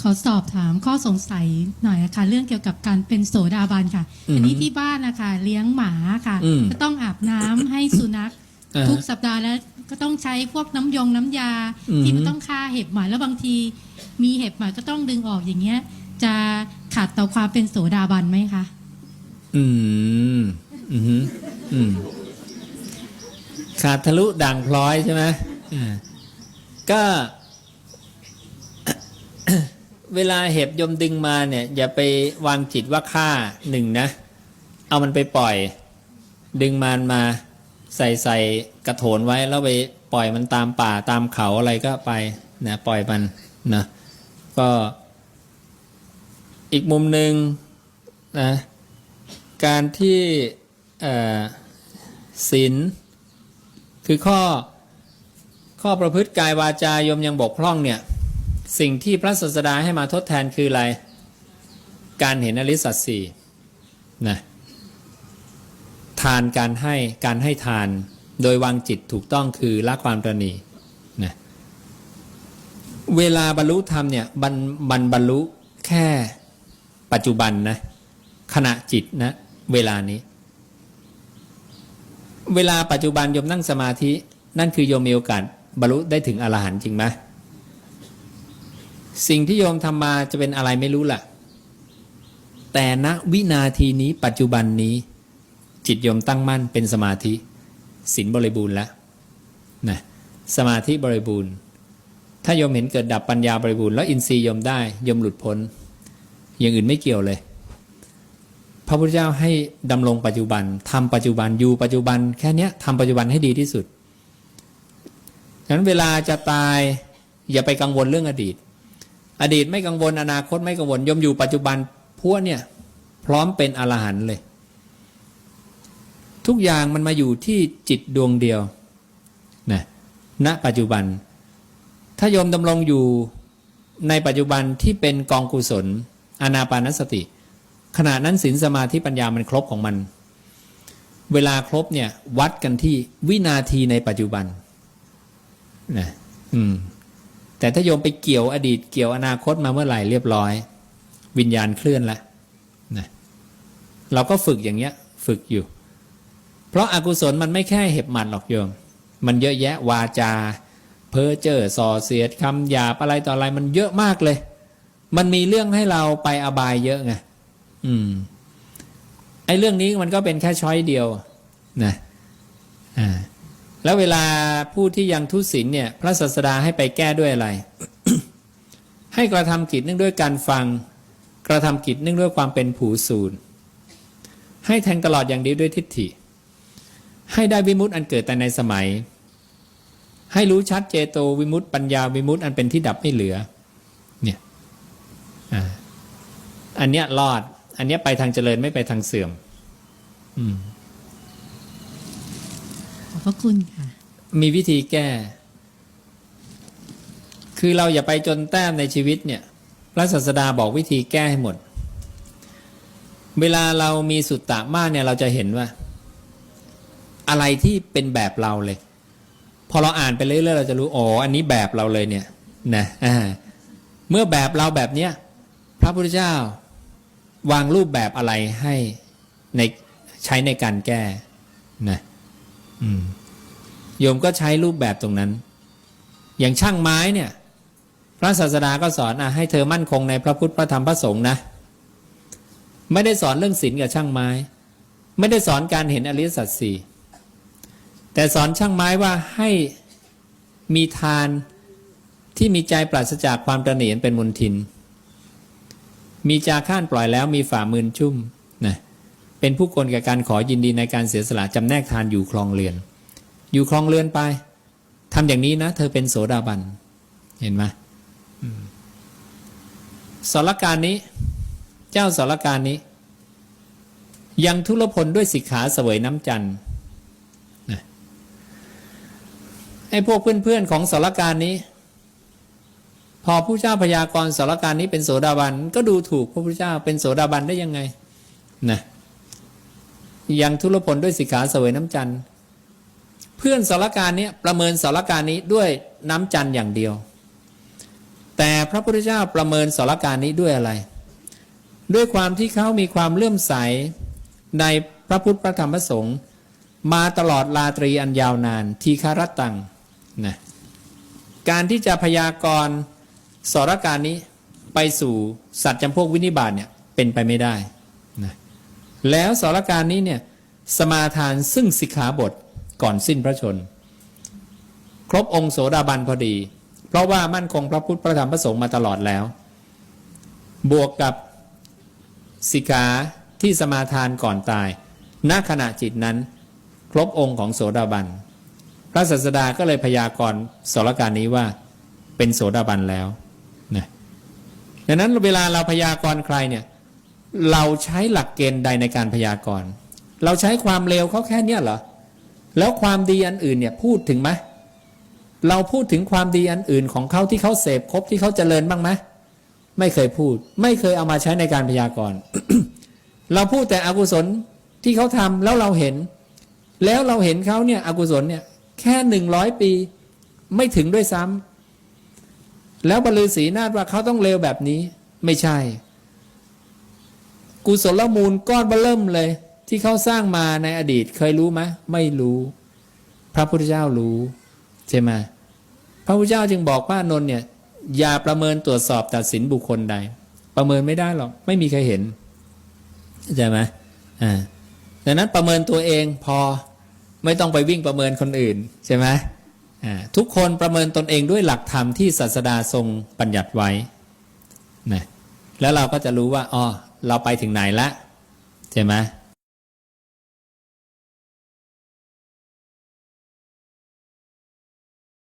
ขอสอบถามข้อสงสัยหน่อยนะคะเรื่องเกี่ยวกับการเป็นโสดาบันค่ะ อือฮึอันนี้ที่บ้านนะคะเลี้ยงหมาค่ะ อืม ก็ต้องอาบน้ำให้สุนัข อ่าฮะทุกสัปดาห์แล้วก็ต้องใช้พวกน้ำยงน้ำยา อือฮึ ที่มันต้องฆ่าเห็บหมาแล้วบางที มีเห็บหมาก็ต้องดึงออกอย่างเงี้ย จะขัดต่อความเป็นโสดาบันไหมคะอืม อืมฮึอืม ขาดทะลุด่างพร้อยใช่ไหมอ่าก็ เวลาเห็บยมดึงมาเนี่ย อย่าไปวางจิตว่าฆ่าหนึ่งนะ เอามันไปปล่อย ดึงมันมาใส่ใส่กระโถนไว้แล้วไปปล่อยมันตามป่าตามเขาอะไรก็ไปนะปล่อยมันนะก็อีกมุมหนึ่งนะการที่ศีลคือข้อข้อประพฤติกายวาจายมยังบกพร่องเนี่ย สิ่งที่พระศาสดาให้มาทดแทนคืออะไร การเห็นอริสัจสี่นะทานการให้การให้ทานโดยวางจิตถูกต้องคือละความตรณีนะเวลาบรรลุธรรมเนี่ยบรรบรรบรรลุแค่ปัจจุบันนะขณะจิตนะเวลานี้ เวลาปัจจุบันโยมนั่งสมาธิ นั่นคือโยมมีโอกาสบรรลุได้ถึงอรหันต์จริงไหม สิ่งที่โยมทำมาจะเป็นอะไรไม่รู้ล่ะ แต่ณวินาทีนี้ปัจจุบันนี้ จิตโยมตั้งมั่นเป็นสมาธิศีลบริบูรณ์แล้วนะสมาธิบริบูรณ์ ถ้าโยมเห็นเกิดดับปัญญาบริบูรณ์แล้วอินทรีย์โยมได้โยมหลุดพ้น อย่างอื่นไม่เกี่ยวเลย พระพุทธเจ้าให้ดำรงปัจจุบันทำปัจจุบันอยู่ปัจจุบันแค่นี้ทำปัจจุบันให้ดีที่สุดฉะนั้นเวลาจะตายอย่าไปกังวลเรื่องอดีต อดีตไม่กังวลอนาคตไม่กังวลยมอยู่ปัจจุบันพวกเนี่ยพร้อมเป็นอรหันต์เลย ทุกอย่างมันมาอยู่ที่จิตดวงเดียวนะณปัจจุบัน ถ้ายมดำรงอยู่ในปัจจุบันที่เป็นกองกุศลอนาปานสติ ขณะนั้นศีลสมาธิปัญญามันครบของมัน เวลาครบเนี่ยวัดกันที่วินาทีในปัจจุบันนะอืม แต่ถ้าโยมไปเกี่ยวอดีตเกี่ยวอนาคตมาเมื่อไหร่เรียบร้อย วิญญาณเคลื่อนแล้วนะเราก็ฝึกอย่างเงี้ย ฝึกอยู่ เพราะอากุศลมันไม่แค่เห็บหมัดหรอกโยม มันเยอะแยะวาจา เพ้อเจ้อส่อเสียดคำหยาบอะไรต่ออะไรมันเยอะมากเลย มันมีเรื่องให้เราไปอบายเยอะไงอืมไอ้เรื่องนี้มันก็เป็นแค่ช้อยเดียวนะอ่า แล้วเวลาผู้ที่ยังทุศีลเนี่ยพระศาสดาให้ไปแก้ด้วยอะไร ให้กระทำกิจเนื่องด้วยการฟัง กระทำกิจเนื่องด้วยความเป็นผูศูนย์ให้แทงตลอดอย่างเดียวด้วยทิฏฐิ ให้ได้วิมุตติอันเกิดแต่ในสมัย ให้รู้ชัดเจโตวิมุตติปัญญาวิมุตติอันเป็นที่ดับไม่เหลือเนี่ยอันเนี้ยรอด อันเนี้ยไปทางเจริญไม่ไปทางเสื่อม อืม ระคุณค่ะ มีวิธีแก้ คือเราอย่าไปจนแต้มในชีวิตเนี่ย พระศาสดาบอกวิธีแก้ให้หมด เวลาเรามีสุตตะมากเนี่ยเราจะเห็นว่า อะไรที่เป็นแบบเราเลย พอเราอ่านไปเรื่อยๆเราจะรู้อ๋ออันนี้แบบเราเลยเนี่ยนะอ่าเมื่อแบบเราแบบเนี้ยพระพุทธเจ้าวางรูปแบบอะไรให้ในใช้ในการแก้นะ โยมก็ใช้รูปแบบตรงนั้น อย่างช่างไม้เนี่ย พระศาสดาก็สอนอะให้เธอมั่นคงในพระพุทธพระธรรมพระสงฆ์นะ ไม่ได้สอนเรื่องศีลกับช่างไม้ ไม่ได้สอนการเห็นอริยสัจสี่แต่สอนช่างไม้ว่าให้มีทานที่มีใจปราศจากความตระหนี่เป็นมนทิน มีจาข้านปล่อยแล้วมีฝ่ามือชุ่ม เป็นผู้คนกับการขอยินดีในการเสียสละจำแนกทานอยู่คลองเรือน อยู่คลองเรือนไปทำอย่างนี้นะ เธอเป็นโสดาบัน เห็นไหมอืมสรการนี้ เจ้าสารการนี้ ยังทุรพลด้วยสิกขาเสวยน้ำจันทร์ไอ้พวกเพื่อนๆของสารการนี้ พอผู้เจ้าพยากรณ์สรการนี้เป็นโสดาบัน ก็ดูถูกพระพุทธเจ้าเป็นโสดาบันได้ยังไง นะ ยังทุรพลด้วยสิกขาเสวยน้ำจันทร์เพื่อนสารการนี้ประเมินสารการนี้ด้วยน้ำจันทร์อย่างเดียว แต่พระพุทธเจ้าประเมินสารการนี้ด้วยอะไร ด้วยความที่เขามีความเลื่อมใสในพระพุทธพระธรรมพระสงฆ์มาตลอดราตรีอันยาวนานทีฆารตังนะการที่จะพยากรณ์สรการนี้ไปสู่สัตว์จำพวกวินิบาตเนี่ยเป็นไปไม่ได้ แล้วสารการนี้เนี่ยสมาทานซึ่งสิกขาบทก่อนสิ้นพระชน ครบองค์โสดาบันพอดี เพราะว่ามั่นคงพระพุทธพระธรรมพระสงฆ์มาตลอดแล้ว บวกกับสิกขาที่สมาทานก่อนตายณขณะจิตนั้น ครบองค์ของโสดาบัน พระศาสดาก็เลยพยากรณ์สรการนี้ว่าเป็นโสดาบันแล้วนะดังนั้นเวลาเราพยากรณ์ใครเนี่ย เราใช้หลักเกณฑ์ใดในการพยากรณ์ เราใช้ความเลวเขาแค่เนี้ยเหรอ แล้วความดีอันอื่นเนี่ยพูดถึงไหมเราพูดถึงความดีอันอื่นของเขาที่เขาเสพครบที่เขาเจริญบ้างไหมไม่เคยพูด ไม่เคยเอามาใช้ในการพยากรณ์เราพูดแต่อกุศลที่เขาทำแล้วเราเห็น แล้วเราเห็นเขาเนี่ยอกุศลเนี่ยแค่หนึ่งร้อยปี ไม่ถึงด้วยซ้ำแล้วบรรลือศีนาฏว่าเขาต้องเลวแบบนี้ ไม่ใช่ กุศลมูลก้อนเบเริ่มเลย ที่เขาสร้างมาในอดีตเคยรู้ไหมไม่รู้ พระพุทธเจ้ารู้ใช่ไหมพระพุทธเจ้าจึงบอกว่านนท์เนี่ยอย่าประเมินตรวจสอบตัดสินบุคคลใด ประเมินไม่ได้หรอก ไม่มีใครเห็นเข้าใจไหมอ่าดังนั้นประเมินตัวเองพอไม่ต้องไปวิ่งประเมินคนอื่นใช่ไหมอ่าทุกคนประเมินตนเองด้วยหลักธรรมที่ศาสดาทรงบัญญัติไว้นะแล้วเราก็จะรู้ว่าอ๋อ เราไปถึงไหนละใช่ไหม